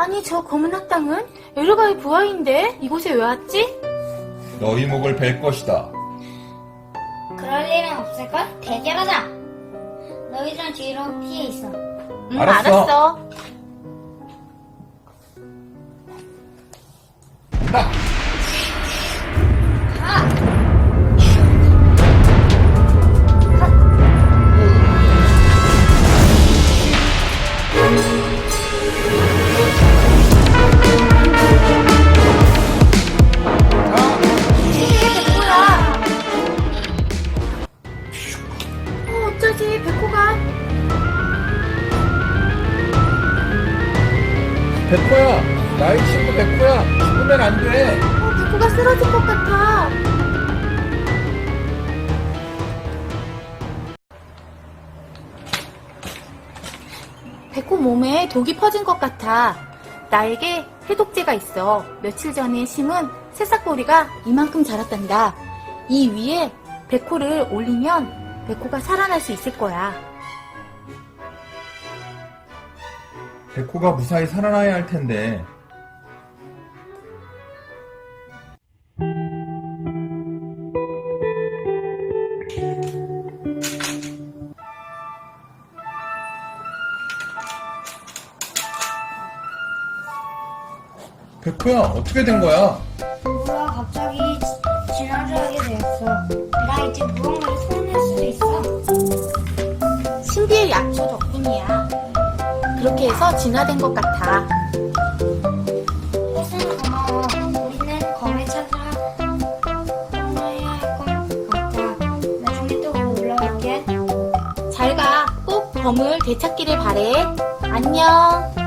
아니, 저 검은 학당은 에르바의 부하인데 이곳에 왜 왔지? 너희 목을 벨 것이다. 그럴 일은 없을걸? 대결하자. 너희들은 뒤로 피해 있어. 응, 알았어. 알았어. 나! 어, 어쩌지, 백호가. 백호야! 나의 친구 백호야! 죽으면 안 돼! 어, 백호가 쓰러질 것 같아. 백호 몸에 독이 퍼진 것 같아. 나에게 해독제가 있어. 며칠 전에 심은 새싹보리가 이만큼 자랐단다. 이 위에 백호를 올리면 백호가 살아날 수 있을 거야. 백호가 무사히 살아나야 할 텐데. 백호야, 어떻게 된 거야? 몰라, 갑자기 지- 진화를 하게 되었어. 신비의 약초 덕분이야. 그렇게 해서 진화된 것 같아. 호수는 고마워. 우리는 검을 찾으러 떠나야 할 것 같아. 나중에 또 올라갈게. 잘 가. 꼭 검을 되찾기를 바래. 안녕.